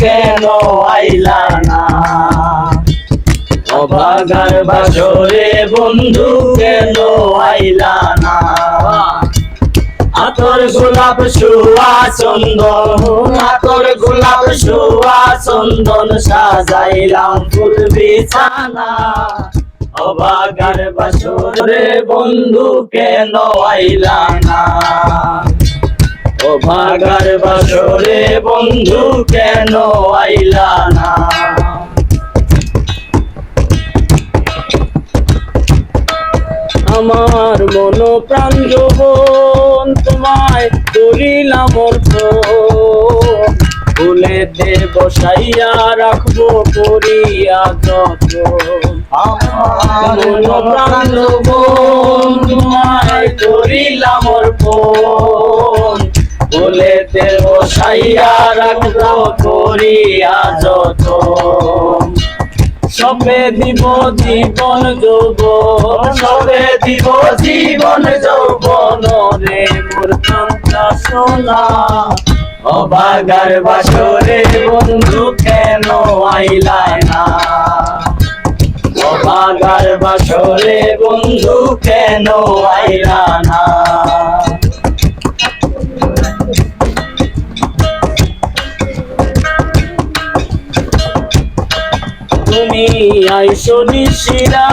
কেন আইলা না? অভাগার বাসরে বন্ধু কেন আইলা না? আতর গোলাপ সুয়া চন্দন, আতর গোলাপ সুয়া চন্দন সাজাইলাম ফুল বিছানা। অবাগার বাসরে বন্ধু কেন আইলা না? অভাগার বাসরে বন্ধু কেন আইলা না? আমার মন প্রাণ যৌবন তোমায় করিলাম ভুলে দে বসাইয়া রাখব করিয়া যত আমার মন প্রাণ যৌবন তোমায় করিলাম দে বসাইয়া সবে দিব জীবন যৌবন, সবে দিব জীবন যৌবন রে মোর কান্তা সোনা। অবাগার বাসরে বন্ধু কেন আইলায় না? অবাগার বাসরে বন্ধু কেন আইলা না? তুমি আইসো নিশিরা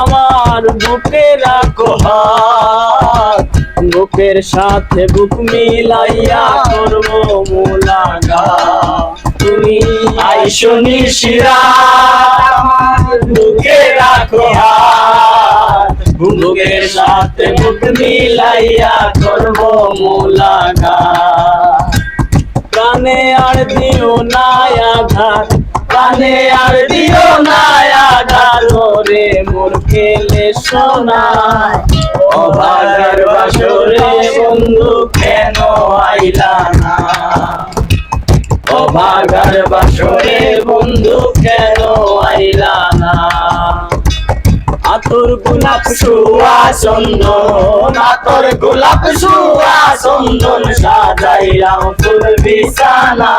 আমার বুকে রাখো হাত। বুকের সাথে বুক মিলাইয়া করব মোলাগা তুমি আইসো নিশিরা আমার বুকে রাখো বুকের সাথে বুক মিলাইয়া করব মোলাগা কানে আর দিও না আঘাত কানে আর দিও না আঘাত রে মোর খেলে সোনায়। অভাগার বাসরে বন্ধু কেন আইলা না? অভাগার বাসরে বন্ধু কেন আইলা না? আতর গোলাপ সুয়া চন্দন, আতর গোলাপ সুয়া চন্দন সাজাইলাম ফুল বিছানা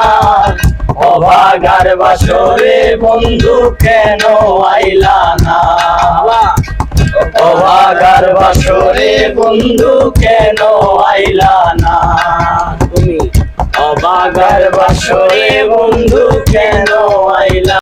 অভাগার বাসরে বন্ধু কেন আইলা না? অভাগার বাসরে বন্ধু কেন আইলা না? তুমি অভাগার বাসরে বন্ধু কেন